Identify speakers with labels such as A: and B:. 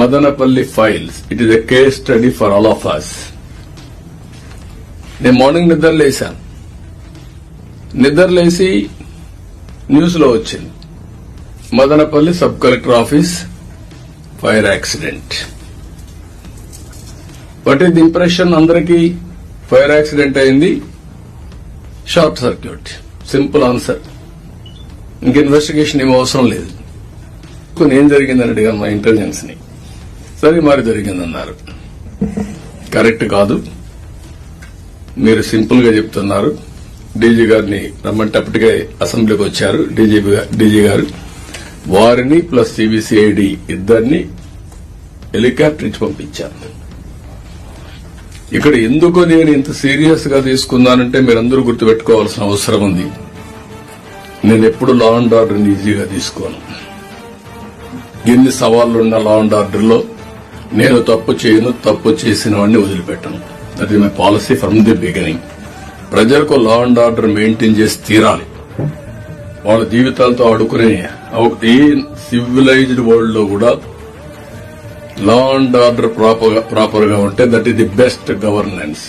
A: Madanapalle files. It is a case study for all of us నేను morning నిద్ర లేశాను. నిద్ర లేసి న్యూస్లో వచ్చింది. Madanapalle sub collector office fire accident. What is the impression అందరికీ? ఫైర్ యాక్సిడెంట్ అయింది. షార్ట్ సర్క్యూట్ సింపుల్ ఆన్సర్ ఇంక ఇన్వెస్టిగేషన్ ఏమీ అవసరం లేదు. కొన్ని ఏం జరిగిందని అడిగాను మా ఇంటెలిజెన్స్ని. సరే మరి జరిగిందన్నారు. కరెక్ట్ కాదు. మీరు సింపుల్గా చెప్తున్నారు. డీజీ గారిని రమ్మంటే అప్పటికే అసెంబ్లీకి వచ్చారు. డీజీపీ డీజీ గారు. వారిని ప్లస్ సిబిసిఐడి ఇద్దరిని హెలికాప్టర్ ఇచ్చి పంపించారు. ఇక్కడ ఎందుకు నేను ఇంత సీరియస్గా తీసుకున్నానంటే మీరందరూ గుర్తుపెట్టుకోవాల్సిన అవసరం ఉంది. నేను ఎప్పుడు లా అండ్ ఆర్డర్ ఈజీగా తీసుకోను. ఎన్ని సవాళ్ళున్న లా అండ్ ఆర్డర్లో నేను తప్పు చేయను తప్పు చేసిన వాడిని వదిలిపెట్టను. That my policy from the beginning ప్రజలకు లా అండ్ ఆర్డర్ మెయింటైన్ చేసి తీరాలి. వాళ్ళ జీవితాలతో ఆడుకునే ఏ సివిలైజ్డ్ వరల్డ్లో కూడా లా అండ్ ఆర్డర్ ప్రాపర్గా ఉంటే that is the best governance